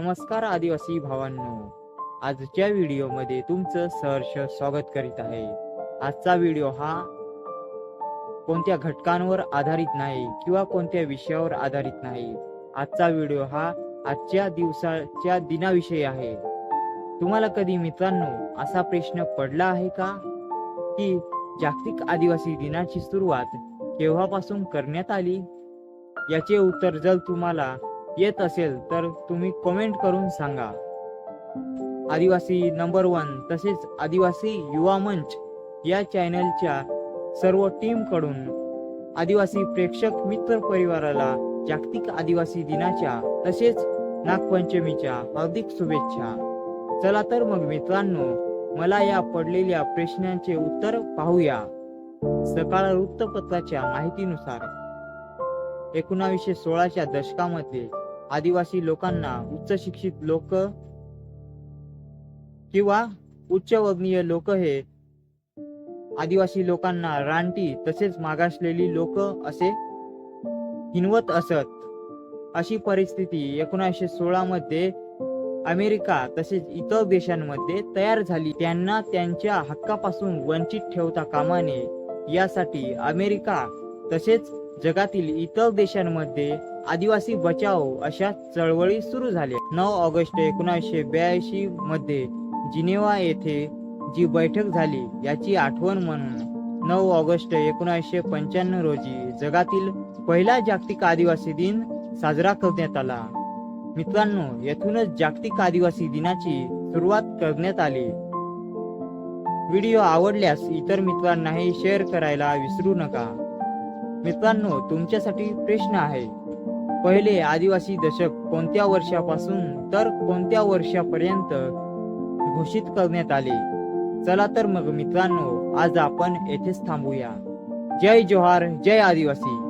नमस्कार आदिवासी भावांनो. आजच्या व्हिडिओमध्ये तुमचं सहर्ष स्वागत करीत आहे. आजचा व्हिडिओ हा कोणत्या घटकांवर आधारित नाही किंवा कोणत्या विषयावर आधारित नाही. आजचा व्हिडिओ हा आजच्या दिवसाच्या दिनाविषयी आहे. तुम्हाला कधी मित्रांनो असा प्रश्न पडला आहे का? की जागतिक आदिवासी दिनाची सुरुवात केव्हापासून करण्यात आली? याचे उत्तर जर तुम्हाला येत असेल तर तुम्ही कमेंट करून सांगा. आदिवासी नंबर वन तसेच आदिवासी युवा मंच या चॅनलच्या सर्व टीमकडून आदिवासी प्रेक्षक मित्र परिवाराला जागतिक आदिवासी दिनाच्या तसेच नागपंचमीच्या हार्दिक शुभेच्छा. चला तर मग मित्रांनो मला या पडलेल्या प्रश्नांचे उत्तर पाहूया. सकाळ वृत्तपत्राच्या माहितीनुसार एकोणावीसशे सोळाच्या दशकामध्ये आदिवासी लोकांना उच्च शिक्षित लोक किंवा उच्चवर्णीय लोक हे आदिवासी लोकांना रानटी तसेच मागासलेली लोक असे हिनवत असत. अशी परिस्थिती एकोणीसशे सोळा मध्ये अमेरिका तसेच इतर देशांमध्ये तयार झाली. त्यांना त्यांच्या हक्कापासून वंचित ठेवता कामा नये. यासाठी अमेरिका तसेच जगातील इतर देशांमध्ये आदिवासी बचाव अशा चळवळी सुरू झाल्या. नऊ ऑगस्ट एकोणीसशे ब्याऐंशी मध्ये जिनेवा येथे जी बैठक झाली याची आठवण म्हणून नऊ ऑगस्ट एकोणीसशे पंच्याण्णव रोजी जगातील पहिला जागतिक आदिवासी दिन साजरा करण्यात आला. मित्रांनो येथूनच जागतिक आदिवासी दिनाची सुरुवात करण्यात आली. व्हिडिओ आवडल्यास इतर मित्रांनाही शेअर करायला विसरू नका. मित्रांनो तुमच्यासाठी प्रश्न आहे पहिले आदिवासी दशक कोणत्या वर्षापासून तर कोणत्या वर्षापर्यंत घोषित करण्यात आले? चला तर मग मित्रांनो आज आपण येथेच थांबूया. जय जोहार जय आदिवासी.